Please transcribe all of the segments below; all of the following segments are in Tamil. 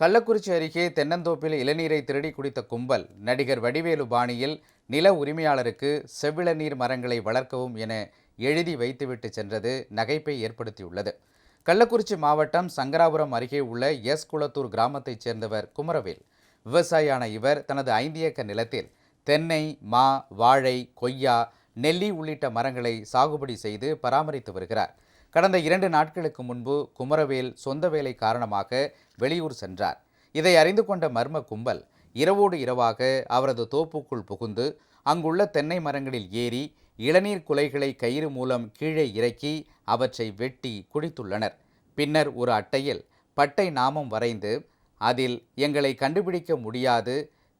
கள்ளக்குறிச்சி அருகே தென்னந்தோப்பில் இளநீரை திருடி குடித்த கும்பல் நடிகர் வடிவேலு பாணியில் நில உரிமையாளருக்கு செவ்விளநீர் மரங்களை வளர்க்கவும் என எழுதி வைத்துவிட்டு சென்றது நகைப்பை ஏற்படுத்தியுள்ளது. கள்ளக்குறிச்சி மாவட்டம் சங்கராபுரம் அருகே உள்ள எஸ் குளத்தூர் கிராமத்தைச் சேர்ந்தவர் குமரவேல். விவசாயியான இவர் தனது ஐந்து ஏக்கர் நிலத்தில் தென்னை மா வாழை கொய்யா நெல்லி உள்ளிட்ட மரங்களை சாகுபடி செய்து பராமரித்து வருகிறார். கடந்த இரண்டு நாட்களுக்கு முன்பு குமரவேல் சொந்த வேலை காரணமாக வெளியூர் சென்றார். இதை அறிந்து கொண்ட மர்ம கும்பல் இரவோடு இரவாக அவரது தோப்புக்குள் புகுந்து அங்குள்ள தென்னை மரங்களில் ஏறி இளநீர் குலைகளை கயிறு மூலம் கீழே இறக்கி அவற்றை வெட்டி குடித்துள்ளனர். பின்னர் ஒரு அட்டையில் பட்டை நாமம் வரைந்து அதில் எங்களை கண்டுபிடிக்க முடியாது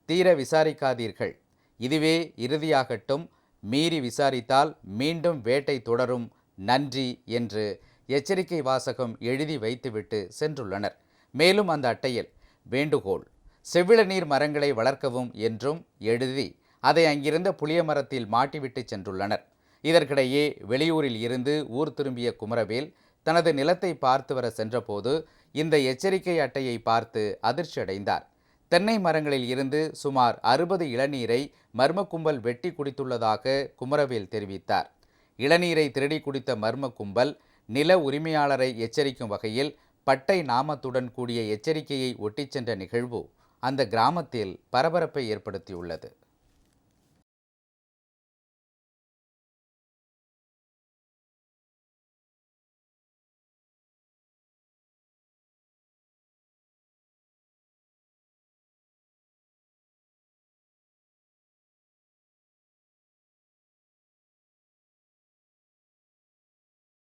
தீர விசாரிக்காதீர்கள். இதுவே இறுதியாகட்டும் மீறி விசாரித்தால் மீண்டும் வேட்டை தொடரும் நன்றி என்று எச்சரிக்கை வாசகம் எழுதி வைத்துவிட்டு சென்றுள்ளனர். மேலும் அந்த அட்டையில் வேண்டுகோள் செவ்விளநீர் மரங்களை வளர்க்கவும் என்றும் எழுதி அதை அங்கிருந்த புளிய மரத்தில் மாட்டிவிட்டு சென்றுள்ளனர். இதற்கிடையே வெளியூரில் இருந்து ஊர் திரும்பிய குமரவேல் தனது நிலத்தை பார்த்து வர சென்றபோது இந்த எச்சரிக்கை அட்டையை பார்த்து அதிர்ச்சியடைந்தார். தென்னை மரங்களில் இருந்து சுமார் அறுபது இளநீரை மர்ம கும்பல் வெட்டி குடித்துள்ளதாக குமரவேல் தெரிவித்தார். இளநீரை திருடி குடித்த மர்ம கும்பல் நில உரிமையாளரை எச்சரிக்கும் வகையில் பட்டை நாமத்துடன் கூடிய எச்சரிக்கையை ஒட்டிச் சென்ற நிகழ்வு அந்த கிராமத்தில் பரபரப்பை ஏற்படுத்தியுள்ளது.